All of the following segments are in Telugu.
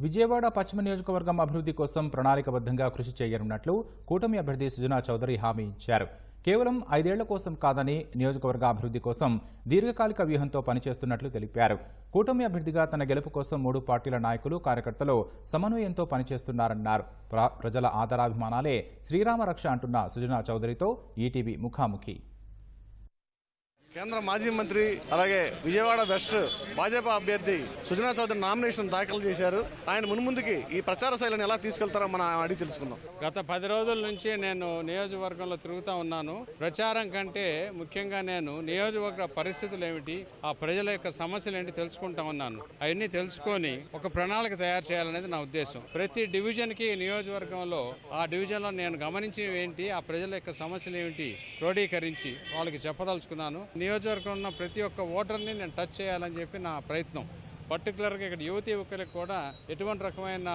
విజయవాడ పశ్చిమ నియోజకవర్గం అభివృద్ధి కోసం ప్రణాళికబద్ధంగా కృషి చేయనున్నట్లు కూటమి అభ్యర్థి సుజనా చౌదరి హామీ ఇచ్చారు. కేవలం ఐదేళ్ళ కోసం కాదని నియోజకవర్గ అభివృద్ధి కోసం దీర్ఘకాలిక వ్యూహంతో పనిచేస్తున్నట్లు తెలిపారు. కూటమి అభ్యర్థిగా తన గెలుపు కోసం మూడు పార్టీల నాయకులు కార్యకర్తలు సమన్వయంతో పనిచేస్తున్నారన్నారు. ప్ర- ప్రజల ఆదరాభిమానాలే శ్రీరామ రక్ష అంటున్న సుజనా చౌదరితో ఈటీవీ ముఖాముఖి. కేంద్ర మాజీ మంత్రి అలాగే విజయవాడ వెస్ట్ భాజపా అభ్యర్థి సుజనా చౌదరి నామినేషన్ దాఖలు చేశారు. ఆయన మున్ముందుకి ఈ ప్రచార శైలిని ఎలా తీసుకెళ్తారో మనం అడిగి తెలుసుకుందాం. గత పది రోజుల నుంచి నేను నియోజకవర్గంలో తిరుగుతూ ఉన్నాను. ప్రచారం కంటే ముఖ్యంగా నేను నియోజకవర్గ పరిస్థితులు ఏమిటి ఆ ప్రజల యొక్క సమస్యలు ఏంటి తెలుసుకుంటా ఉన్నాను. అవన్నీ తెలుసుకొని ఒక ప్రణాళిక తయారు చేయాలనేది నా ఉద్దేశం. ప్రతి డివిజన్కి నియోజకవర్గంలో ఆ డివిజన్లో నేను గమనించినవి ఏంటి ఆ ప్రజల యొక్క సమస్యలు ఏమిటి క్రోడీకరించి వాళ్ళకి చెప్పదలుచుకున్నాను. నియోజకవర్గంలో ఉన్న ప్రతి ఒక్క ఓటర్ని నేను టచ్ చేయాలని చెప్పి నా ప్రయత్నం. పర్టికులర్గా ఇక్కడ యువతి యువకులకు కూడా ఎటువంటి రకమైన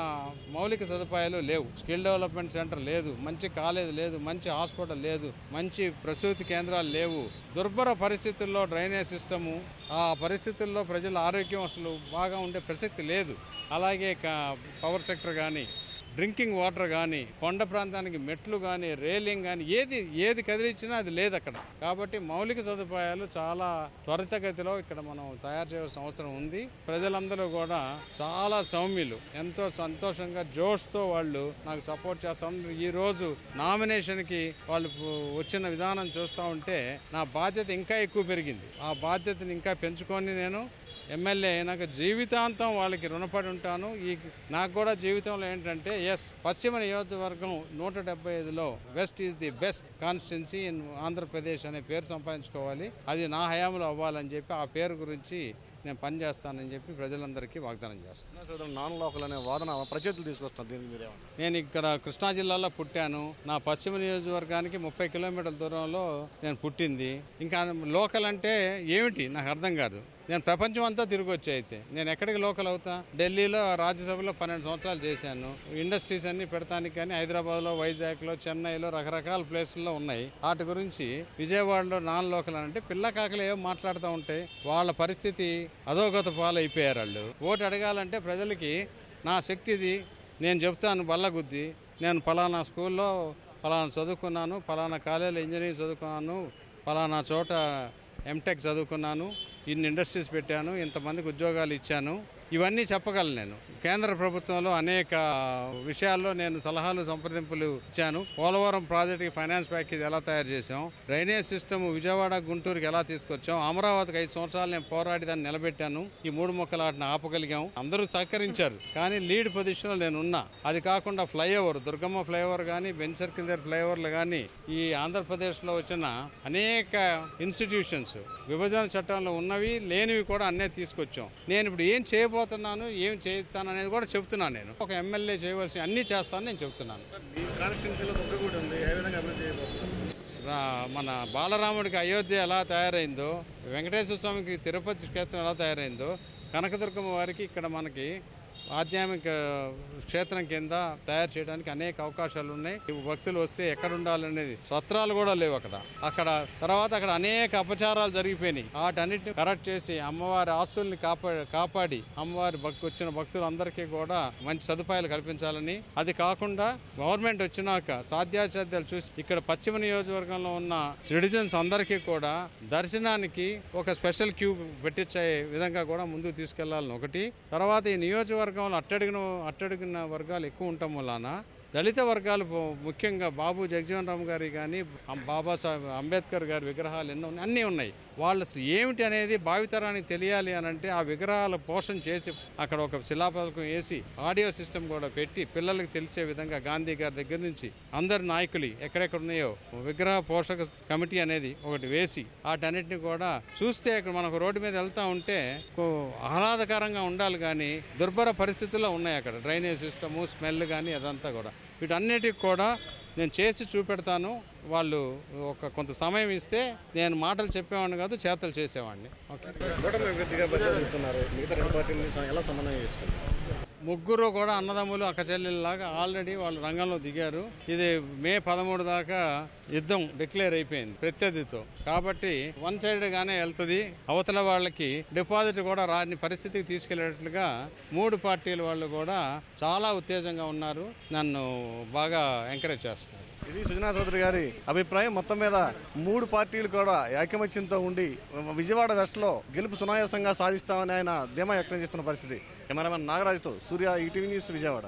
మౌలిక సదుపాయాలు లేవు. స్కిల్ డెవలప్మెంట్ సెంటర్ లేదు మంచి కాలేజ్ లేదు మంచి హాస్పిటల్ లేదు మంచి ప్రసూతి కేంద్రాలు లేవు. దుర్భర పరిస్థితుల్లో డ్రైనేజ్ సిస్టము ఆ పరిస్థితుల్లో ప్రజల ఆరోగ్యం అసలు బాగా ఉండే ప్రసక్తి లేదు. అలాగే క- పవర్ సెక్టర్ కానీ డ్రింకింగ్ వాటర్ కానీ కొండ ప్రాంతానికి మెట్లు కానీ రేలింగ్ కానీ ఏది ఏది కదిలించినా అది లేదు అక్కడ. కాబట్టి మౌలిక సదుపాయాలు చాలా త్వరితగతిలో ఇక్కడ మనం తయారు చేయాల్సిన అవసరం ఉంది. ప్రజలందరూ కూడా చాలా సౌమ్యులు. ఎంతో సంతోషంగా జోష్తో వాళ్ళు నాకు సపోర్ట్ చేస్తాం ఈ రోజు నామినేషన్కి వాళ్ళు వచ్చిన విధానం చూస్తూ ఉంటే నా బాధ్యత ఇంకా ఎక్కువ పెరిగింది. ఆ బాధ్యతని ఇంకా పెంచుకొని నేను ఎమ్మెల్యే అయినాక జీవితాంతం వాళ్ళకి రుణపడి ఉంటాను ఈ నాకు కూడా జీవితంలో ఏంటంటే ఎస్ పశ్చిమ నియోజకవర్గం నూట డెబ్బై ఐదులో west is the best constituency in Andhra Pradesh అనే పేరు సంపాదించుకోవాలి. అది నా హయాంలో అవ్వాలని చెప్పి ఆ పేరు గురించి నేను పనిచేస్తానని చెప్పి ప్రజలందరికీ వాగ్దానం చేస్తాను. నాన్ లోకల్ అనే వాదన ప్రత్యర్థులు తీసుకొస్తాం దీనికి మీరేమన్నా నేను ఇక్కడ కృష్ణా జిల్లాలో పుట్టాను. నా పశ్చిమ నియోజకవర్గానికి ముప్పై కిలోమీటర్ల దూరంలో నేను పుట్టింది. ఇంకా లోకల్ అంటే ఏమిటి? నాకు అర్థం కాదు. నేను ప్రపంచం అంతా తిరిగి వచ్చి అయితే. నేను ఎక్కడికి లోకల్ అవుతా? ఢిల్లీలో రాజ్యసభలో పన్నెండు సంవత్సరాలు చేశాను. ఇండస్ట్రీస్ అన్ని పెడతానికి కానీ హైదరాబాద్లో వైజాగ్లో చెన్నైలో రకరకాల ప్లేసుల్లో ఉన్నాయి. వాటి గురించి విజయవాడలో నాన్ లోకల్ అని అంటే పిల్ల కాకలు ఏమో మాట్లాడుతూ ఉంటే వాళ్ళ పరిస్థితి అధోగత పాలు అయిపోయారు వాళ్ళు. ఓటు అడగాలంటే ప్రజలకి నా శక్తిది నేను చెప్తాను బల్లగుద్ది. నేను ఫలానా స్కూల్లో ఫలానా చదువుకున్నాను ఫలానా కాలేజీలో ఇంజనీరింగ్ చదువుకున్నాను ఫలానా చోట ఎంటెక్ చదువుకున్నాను. ఇన్ని ఇండస్ట్రీస్ పెట్టాను ఇంతమందికి ఉద్యోగాలు ఇచ్చాను. ఇవన్నీ చెప్పగలను నేను. కేంద్ర ప్రభుత్వంలో అనేక విషయాల్లో నేను సలహాలు సంప్రదింపులు ఇచ్చాను. పోలవరం ప్రాజెక్టుకి ఫైనాన్స్ ప్యాకేజ్ ఎలా తయారు చేసాం డ్రైనేజ్ సిస్టమ్ విజయవాడ గుంటూరుకి ఎలా తీసుకొచ్చాం? అమరావతికి ఐదు సంవత్సరాలు నేను పోరాడి దాన్ని నిలబెట్టాను. ఈ మూడు మొక్కల ఆటను ఆపగలిగాం. అందరూ సహకరించారు కానీ లీడ్ పొజిషన్లో నేను ఉన్నా. అది కాకుండా ఫ్లైఓవర్ దుర్గమ్మ ఫ్లైఓవర్ కానీ బెంచ్ సర్కిల్ దగ్గర ఫ్లైఓవర్లు కానీ ఈ ఆంధ్రప్రదేశ్లో వచ్చిన అనేక ఇన్స్టిట్యూషన్స్ విభజన చట్టంలో ఉన్న ఉన్నవి లేనివి కూడా అన్నీ తీసుకొచ్చాం. నేను ఇప్పుడు ఏం చేయబోతున్నాను ఏం చేస్తాను అనేది కూడా చెప్తున్నాను నేను. ఒక ఎమ్మెల్యే చేయవలసిన అన్నీ చేస్తాను నేను చెప్తున్నాను మన బాలరాముడికి అయోధ్య ఎలా తయారైందో వెంకటేశ్వర స్వామికి తిరుపతి క్షేత్రం ఎలా తయారైందో కనకదుర్గమ్మ వారికి ఇక్కడ మనకి ఆధ్యాత్మిక క్షేత్రం కింద తయారు చేయడానికి అనేక అవకాశాలు ఉన్నాయి. భక్తులు వస్తే ఎక్కడ ఉండాలనేది సత్రాలు కూడా లేవు అక్కడ. అక్కడ తర్వాత అక్కడ అనేక అపచారాలు జరిగిపోయినాయి. వాటన్నిటిని కరెక్ట్ చేసి అమ్మవారి ఆస్తుల్ని కాపాడి అమ్మవారి భక్తు వచ్చిన భక్తులందరికీ కూడా మంచి సదుపాయాలు కల్పించాలని. అది కాకుండా గవర్నమెంట్ వచ్చినాక సాధ్యాసాధ్యాలు చూసి ఇక్కడ పశ్చిమ నియోజకవర్గంలో ఉన్న సిటిజన్స్ అందరికీ కూడా దర్శనానికి ఒక స్పెషల్ క్యూ పెట్టించే విధంగా కూడా ముందుకు తీసుకెళ్ళాలని ఒకటి. తర్వాత ఈ నియోజకవర్గంలో అట్టడిగిన అట్టడిగిన వర్గాలు ఎక్కువ ఉండటం వలన దళిత వర్గాలు ముఖ్యంగా బాబు జగజీవన్ రామ్ గారి కానీ బాబాసాహెబ్ అంబేద్కర్ గారి విగ్రహాలు ఎన్నో ఉన్నాయి? అన్నీ ఉన్నాయి. వాళ్ళు ఏమిటి అనేది భావితరానికి తెలియాలి అని అంటే ఆ విగ్రహాల పోషణ చేసి అక్కడ ఒక శిలాపథకం వేసి ఆడియో సిస్టమ్ కూడా పెట్టి పిల్లలకు తెలిసే విధంగా గాంధీ గారి దగ్గర నుంచి అందరి నాయకులు ఎక్కడెక్కడ ఉన్నాయో విగ్రహ పోషక కమిటీ అనేది ఒకటి వేసి వాటన్నిటిని కూడా చూస్తే ఇక్కడ మనకు రోడ్డు మీద వెళ్తా ఉంటే ఆహ్లాదకరంగా ఉండాలి కానీ దుర్భర పరిస్థితుల్లో ఉన్నాయి అక్కడ. డ్రైనేజ్ సిస్టము స్మెల్ కానీ అదంతా కూడా. వీటన్నిటికి కూడా నేను చేసి చూపెడతాను. వాళ్ళు ఒక కొంత సమయం ఇస్తే నేను మాటలు చెప్పేవాడిని కాదు చేతలు చేసేవాడిని. ఓకే. ముగ్గురు కూడా అన్నదమ్ములు అక్కచెల్లెల్లాగా ఆల్రెడీ వాళ్ళు రంగంలో దిగారు. ఇది మే పదమూడు దాకా యుద్ధం డిక్లేర్ అయిపోయింది ప్రత్యర్థితో. కాబట్టి వన్ సైడ్ గానే వెళ్తుంది. అవతల వాళ్ళకి డిపాజిట్ కూడా రాని పరిస్థితికి తీసుకెళ్ళేటట్లుగా మూడు పార్టీల వాళ్ళు కూడా చాలా ఉత్తేజంగా ఉన్నారు. నన్ను బాగా ఎంకరేజ్ చేస్తున్నారు. ఇది సుజనా చౌదరి గారి అభిప్రాయం. మొత్తం మీద మూడు పార్టీలు కూడా ఐకమత్యంతో ఉండి విజయవాడ వెస్ట్లో గెలుపు సునాయాసంగా సాధిస్తామని ఆయన ధీమా వ్యక్తం చేస్తున్న పరిస్థితి. కెమెరామెన్ నాగరాజుతో సూర్య ఈటీవీ న్యూస్ విజయవాడ.